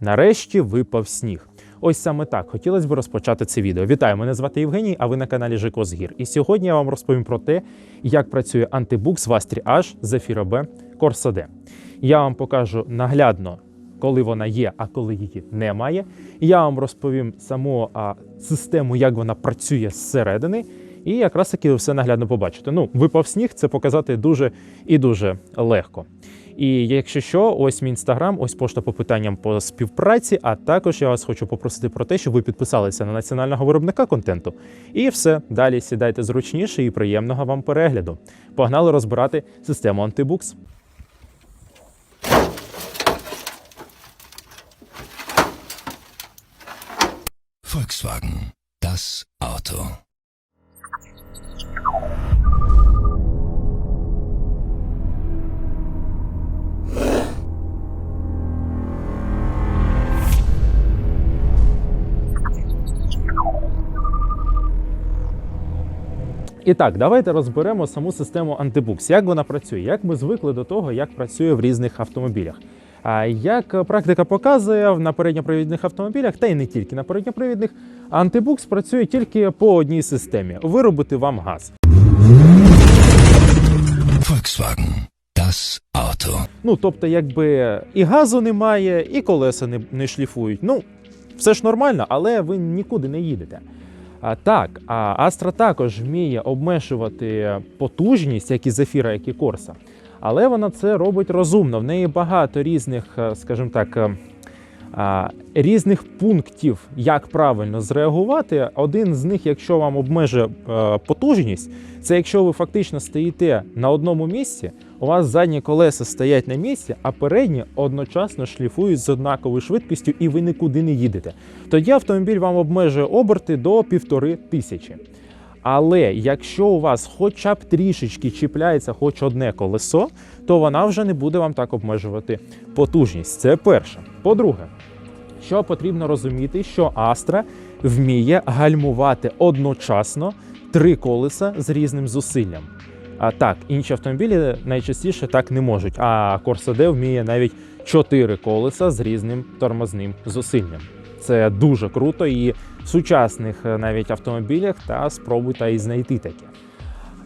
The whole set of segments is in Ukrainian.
Нарешті випав сніг. Ось саме так хотілося б розпочати це відео. Вітаю, мене звати Євгеній, а ви на каналі Жико з І сьогодні я вам розповім про те, як працює антибукс в Astra H Zephyr B Corsa. Я вам покажу наглядно, коли вона є, а коли її немає. Я вам розповім саму а, систему, як вона працює зсередини. І якраз таки все наглядно побачите. Ну, випав сніг, це показати дуже і дуже легко. І якщо що, ось мій інстаграм, ось пошта по питанням по співпраці. А також я вас хочу попросити про те, щоб ви підписалися на національного виробника контенту. І все далі сідайте зручніше і приємного вам перегляду. Погнали розбирати систему антибукс. Volkswagen. Das Auto. І так, давайте розберемо саму систему антибукс. Як вона працює? Як ми звикли до того, як працює в різних автомобілях. А як практика показує на передньопривідних автомобілях, та й не тільки на передньопривідних, антибукс працює тільки по одній системі виробити вам газ. Volkswagen. Das Auto. Ну тобто, якби і газу немає, і колеса не, не шліфують. Ну, все ж нормально, але ви нікуди не їдете. Так, а Astra також вміє обмежувати потужність, як і Zephyr, як і Corsa. Але вона це робить розумно. В неї багато різних, е, скажімо так, е, різних пунктів, як правильно зреагувати. Один з них, якщо вам обмежує е, потужність, це якщо ви фактично стоїте на одному місці, у вас задні колеса стоять на місці, а передні одночасно шліфують з однаковою швидкістю, і ви нікуди не їдете. Тоді автомобіль вам обмежує оберти до півтори тисячі. Але якщо у вас хоча б трішечки чіпляється хоч одне колесо, то вона вже не буде вам так обмежувати потужність. Це перше. По-друге, що потрібно розуміти, що Astra вміє гальмувати одночасно три колеса з різним зусиллям. А так, інші автомобілі найчастіше так не можуть. А Corsa D вміє навіть чотири колеса з різним тормозним зусиллям. Це дуже круто, і в сучасних е, навіть автомобілях та спробуйте і знайти таке.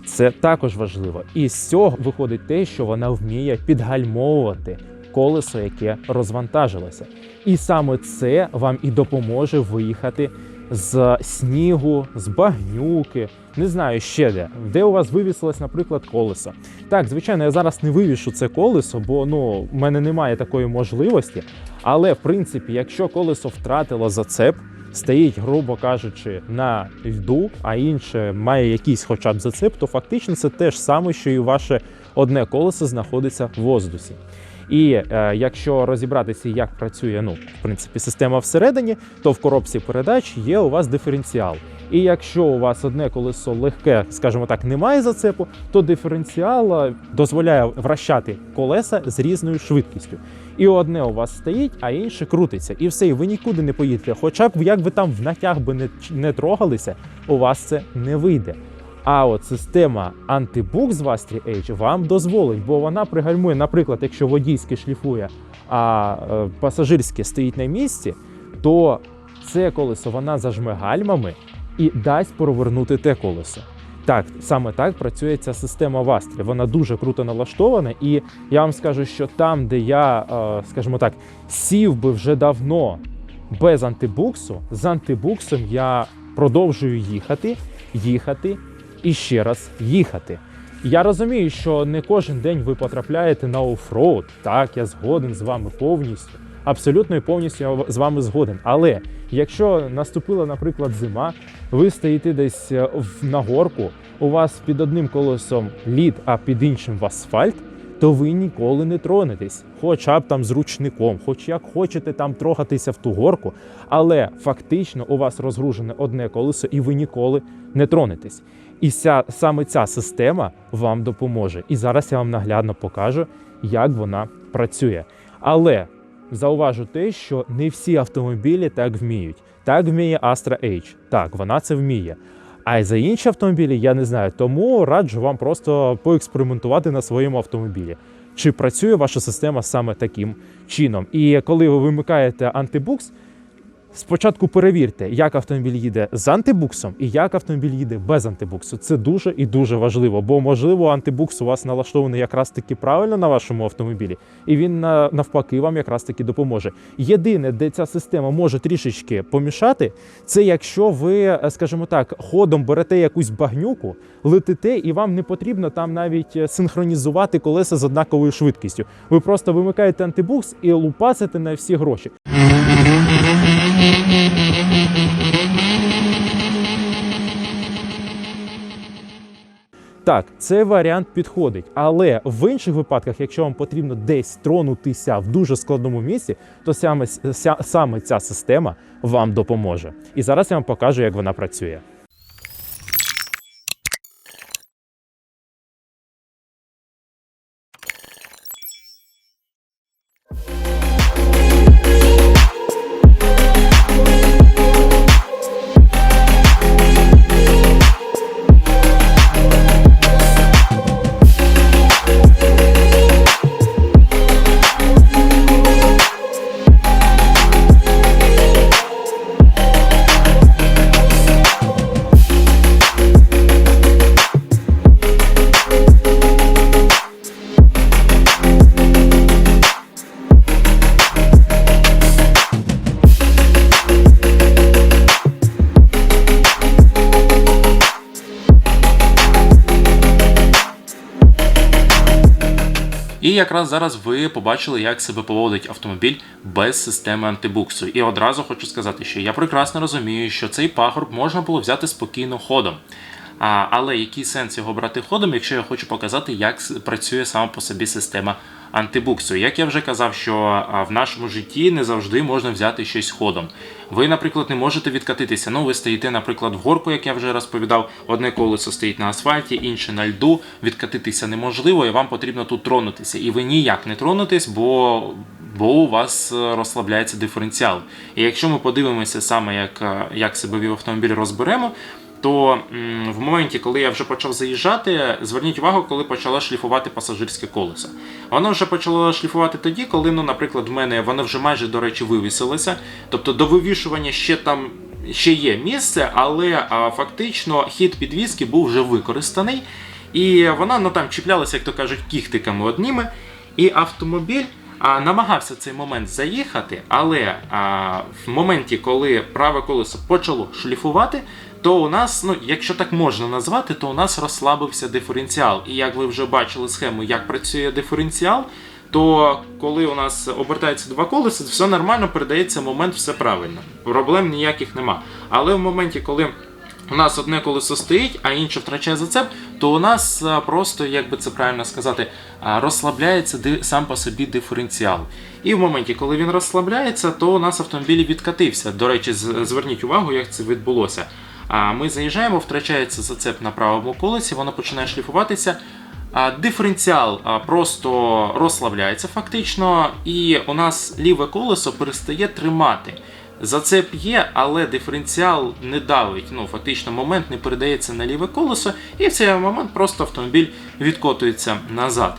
Це також важливо. І з цього виходить те, що вона вміє підгальмовувати колесо, яке розвантажилося. І саме це вам і допоможе виїхати з снігу, з багнюки, не знаю ще де, де у вас вивісилось, наприклад, колесо. Так, звичайно, я зараз не вивішу це колесо, бо ну в мене немає такої можливості. Але в принципі, якщо колесо втратило зацеп, стоїть, грубо кажучи, на льду, а інше має якийсь хоча б зацеп, то фактично це те ж саме, що і ваше одне колесо знаходиться в воздусі. І е, якщо розібратися, як працює ну, в принципі, система всередині, то в коробці передач є у вас диференціал. І якщо у вас одне колесо легке, скажімо так, немає зацепу, то диференціал е, дозволяє вращати колеса з різною швидкістю. І одне у вас стоїть, а інше крутиться. І все, і ви нікуди не поїдете. Хоча б як ви там в натяг би не, не трогалися, у вас це не вийде. А от система антибук з Vastri H вам дозволить, бо вона пригальмує, наприклад, якщо водійське шліфує, а е, пасажирське стоїть на місці, то це колесо вона зажме гальмами і дасть провернути те колесо. Так, саме так працює ця система Вастрі. Вона дуже круто налаштована, і я вам скажу, що там, де я, е, скажімо так, сів би вже давно без антибуксу, з антибуксом я продовжую їхати, їхати і ще раз їхати. Я розумію, що не кожен день ви потрапляєте на оффроуд. Так, я згоден з вами повністю. Абсолютно і повністю я з вами згоден. Але якщо наступила, наприклад, зима, ви стоїте десь е, на горку, у вас під одним колесом лід, а під іншим в асфальт, то ви ніколи не тронетесь, хоча б там з ручником, хоч як хочете там трогатися в ту горку, але фактично у вас розгружене одне колесо, і ви ніколи не тронетесь. І ця, саме ця система вам допоможе. І зараз я вам наглядно покажу, як вона працює. Але зауважу те, що не всі автомобілі так вміють. Так вміє Astra H. Так, вона це вміє. А й за інші автомобілі я не знаю. Тому раджу вам просто поекспериментувати на своєму автомобілі. чи працює ваша система саме таким чином. І коли ви вимикаєте антибукс, Спочатку перевірте, як автомобіль їде з антибуксом і як автомобіль їде без антибуксу. Це дуже і дуже важливо, бо можливо антибукс у вас налаштований якраз таки правильно на вашому автомобілі, і він на- навпаки вам якраз таки допоможе. Єдине, де ця система може трішечки помішати, це якщо ви, е, скажімо так, ходом берете якусь багнюку, летите, і вам не потрібно там навіть е, синхронізувати колеса з однаковою швидкістю. Ви просто вимикаєте антибукс і лупасите на всі гроші. Так, цей варіант підходить, але в інших випадках, якщо вам потрібно десь тронутися в дуже складному місці, то саме, саме ця система вам допоможе. І зараз я вам покажу, як вона працює. І якраз зараз ви побачили, як себе поводить автомобіль без системи антибуксу. І одразу хочу сказати, що я прекрасно розумію, що цей пагорб можна було взяти спокійно ходом. А, але який сенс його брати ходом, якщо я хочу показати, як працює сама по собі система антибуксу? Як я вже казав, що в нашому житті не завжди можна взяти щось ходом. Ви, наприклад, не можете відкатитися. Ну, ви стоїте, наприклад, в горку, як я вже розповідав, одне колесо стоїть на асфальті, інше на льду. Відкатитися неможливо, і вам потрібно тут тронутися. І ви ніяк не тронетесь, бо. Бо у вас е, розслабляється диференціал. І якщо ми подивимося саме, як, е, як себе вів автомобіль розберемо, то в моменті, коли я вже почав заїжджати, зверніть увагу, коли почала шліфувати пасажирське колесо. Воно вже почало шліфувати тоді, коли, ну, наприклад, в мене воно вже майже, до речі, вивісилося. Тобто до вивішування ще там ще є місце, але а, фактично хід підвіски був вже використаний. І вона ну, там чіплялася, як то кажуть, кіхтиками одніми. І автомобіль а, намагався цей момент заїхати, але а, в моменті, коли праве колесо почало шліфувати, то у нас, ну якщо так можна назвати, то у нас розслабився диференціал. І як ви вже бачили схему, як працює диференціал, то коли у нас обертається два колеса, все нормально, передається момент, все правильно. Проблем ніяких нема. Але в моменті, коли у нас одне колесо стоїть, а інше втрачає зацеп, то у нас просто, як би це правильно сказати, розслабляється сам по собі диференціал. І в моменті, коли він розслабляється, то у нас автомобіль відкатився. До речі, зверніть увагу, як це відбулося. Ми заїжджаємо, втрачається зацеп на правому колесі, воно починає шліфуватися. Диференціал просто розслабляється фактично, і у нас ліве колесо перестає тримати. Зацеп є, але диференціал не давить. Ну, фактично, момент не передається на ліве колесо, і в цей момент просто автомобіль відкотується назад.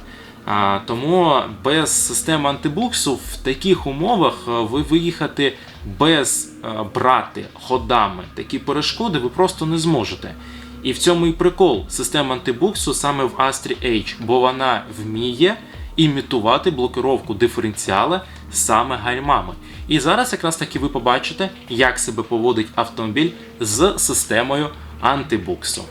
Тому без системи антибуксу в таких умовах ви виїхати без а, брати ходами такі перешкоди ви просто не зможете. І в цьому і прикол системи антибуксу саме в Astri H, бо вона вміє імітувати блокировку диференціала саме гальмами. І зараз якраз таки ви побачите, як себе поводить автомобіль з системою антибуксу.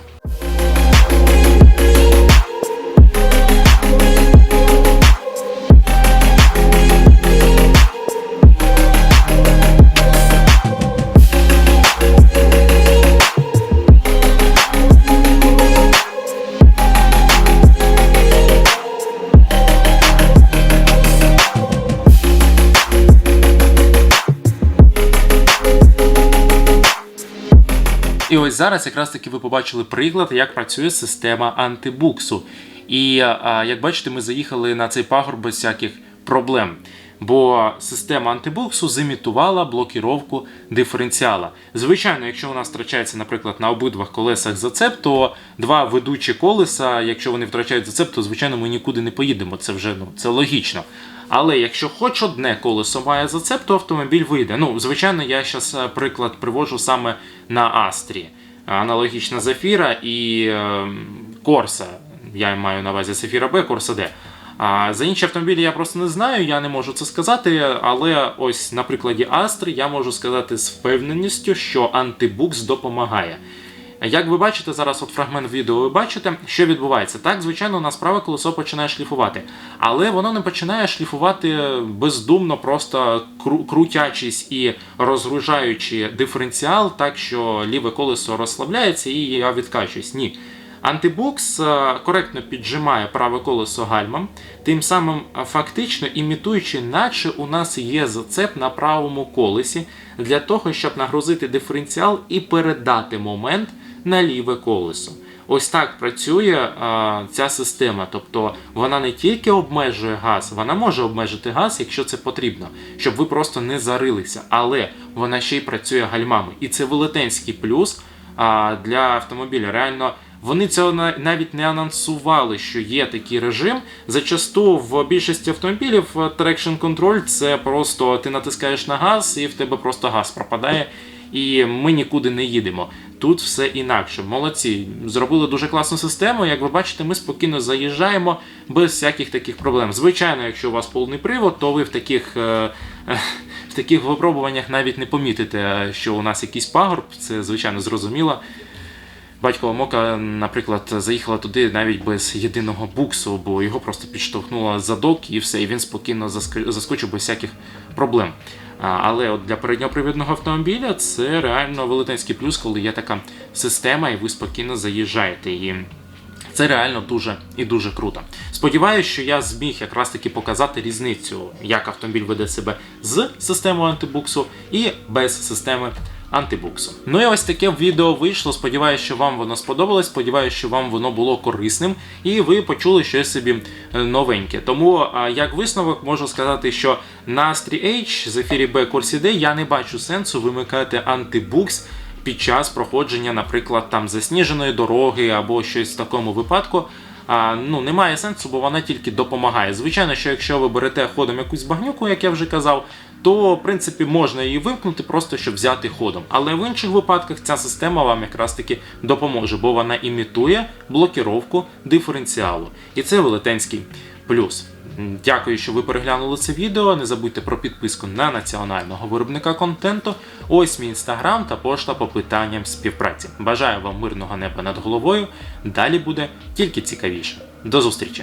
Ось зараз якраз таки ви побачили приклад, як працює система антибуксу. І як бачите, ми заїхали на цей пагорб без всяких проблем. бо система антибуксу зімітувала блокіровку диференціала. Звичайно, якщо нас втрачається, наприклад, на обидвах колесах зацеп, то два ведучі колеса, якщо вони втрачають зацеп, то звичайно ми нікуди не поїдемо. Це вже ну це логічно. Але якщо хоч одне колесо має зацеп, то автомобіль вийде. Ну, звичайно, я зараз приклад привожу саме на Астрі. Аналогічна Зафіра і е, Корса. Я маю на увазі Зафіра Б, Корса Д. А за інші автомобілі я просто не знаю, я не можу це сказати. Але ось на прикладі Астри я можу сказати з впевненістю, що антибукс допомагає. Як ви бачите, зараз от фрагмент відео ви бачите, що відбувається. Так, звичайно, у нас праве колесо починає шліфувати, але воно не починає шліфувати бездумно, просто кру- крутячись і розгружаючи диференціал, так що ліве колесо розслабляється і я відкачуюсь. Ні. Антибукс е, коректно піджимає праве колесо гальмом, тим самим е, фактично імітуючи, наче у нас є зацеп на правому колесі для того, щоб нагрузити диференціал і передати момент на ліве колесо. Ось так працює е, ця система. Тобто вона не тільки обмежує газ, вона може обмежити газ, якщо це потрібно, щоб ви просто не зарилися, але вона ще й працює гальмами. І це велетенський плюс а, для автомобіля. Реально, вони цього навіть не анонсували, що є такий режим. Зачасту в більшості автомобілів е, Traction Control це просто ти натискаєш на газ і в тебе просто газ пропадає. І ми нікуди не їдемо. Тут все інакше. Молодці, зробили дуже класну систему. Як ви бачите, ми спокійно заїжджаємо без всяких таких проблем. Звичайно, якщо у вас повний привод, то ви в таких, е, е, в таких випробуваннях навіть не помітите, е, що у нас якийсь пагорб, це звичайно зрозуміло. Батькова мока, наприклад, заїхала туди навіть без єдиного буксу, бо його просто підштовхнуло задок і все, і він спокійно заск- заскочив без всяких проблем. Але от для передньопривідного автомобіля це реально велетенський плюс, коли є така система, і ви спокійно заїжджаєте. І це реально дуже і дуже круто. Сподіваюсь, що я зміг якраз таки показати різницю, як автомобіль веде себе з системою антибуксу і без системи антибуксу. Ну і ось таке відео вийшло. Сподіваюся, що вам воно сподобалось. Сподіваюся, що вам воно було корисним і ви почули щось собі е, новеньке. Тому, як висновок, можу сказати, що на H, Zephyr B Corsi D я не бачу сенсу вимикати антибукс під час проходження, наприклад, там засніженої дороги або щось в такому випадку. А, ну, немає сенсу, бо вона тільки допомагає. Звичайно, що якщо ви берете ходом якусь багнюку, як я вже казав, то в принципі можна її вимкнути, просто щоб взяти ходом. Але в інших випадках ця система вам якраз таки допоможе, бо вона імітує блокіровку диференціалу. І це велетенський плюс. Дякую, що ви переглянули це відео. Не забудьте про підписку на національного виробника контенту. Ось мій інстаграм та пошта по питанням співпраці. Бажаю вам мирного неба над головою. Далі буде тільки цікавіше. До зустрічі!